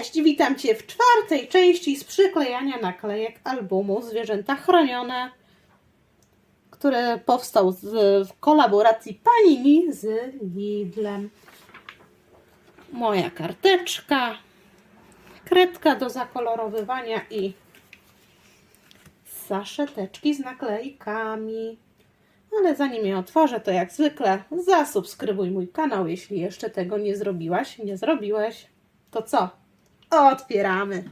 Witam Cię w czwartej części z przyklejania naklejek albumu Zwierzęta Chronione, który powstał z, w kolaboracji Panini z Lidlem. Moja karteczka, kredka do zakolorowywania i saszeteczki z naklejkami. Ale zanim je otworzę, to jak zwykle zasubskrybuj mój kanał, jeśli jeszcze tego nie zrobiłaś, nie zrobiłeś. To co? Otwieramy.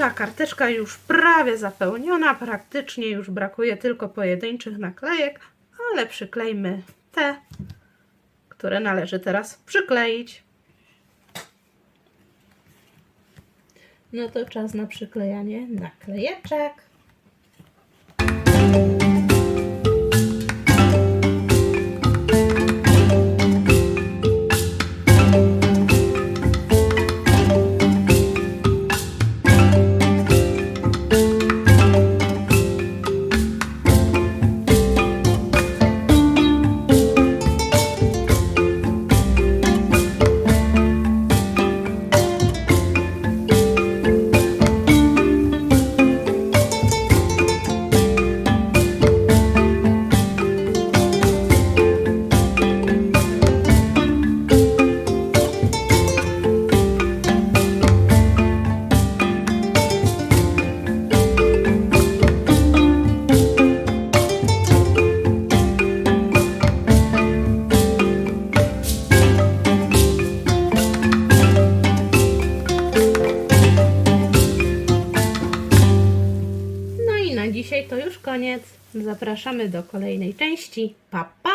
Nasza karteczka już prawie zapełniona, praktycznie już brakuje tylko pojedynczych naklejek, ale przyklejmy te, które należy teraz przykleić. No to czas na przyklejanie naklejeczek. To już koniec. Zapraszamy do kolejnej części. Pa, pa!